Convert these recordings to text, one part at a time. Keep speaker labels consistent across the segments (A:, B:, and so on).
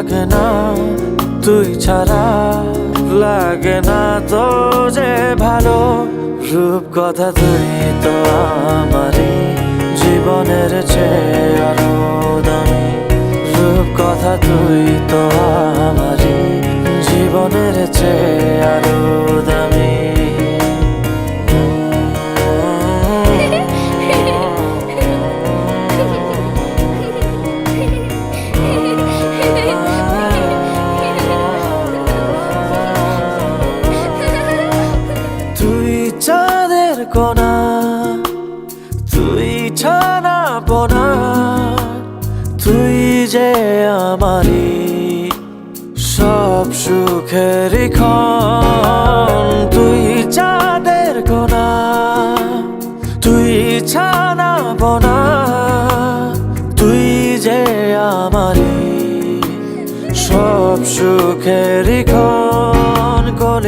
A: লাগে না, তুই ছাড়া লাগে না তো যে ভালো রূপ কথা তুই তো আমারই জীবনের চেয়ে রূপ কথা তুই তো আমারই জীবনের চেয়ে আরও চাঁদের কোনা তুই ছানা বোনা তুই যে আমারই সব সুখের ক্ষণ। তুই চাঁদের কোনা। তুই ছানা বোনা তুই যে আমারই সব সুখের ক্ষণ।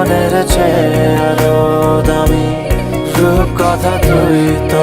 A: জীবনের চেয়ে আরও দামি রূপ কথা তুই তো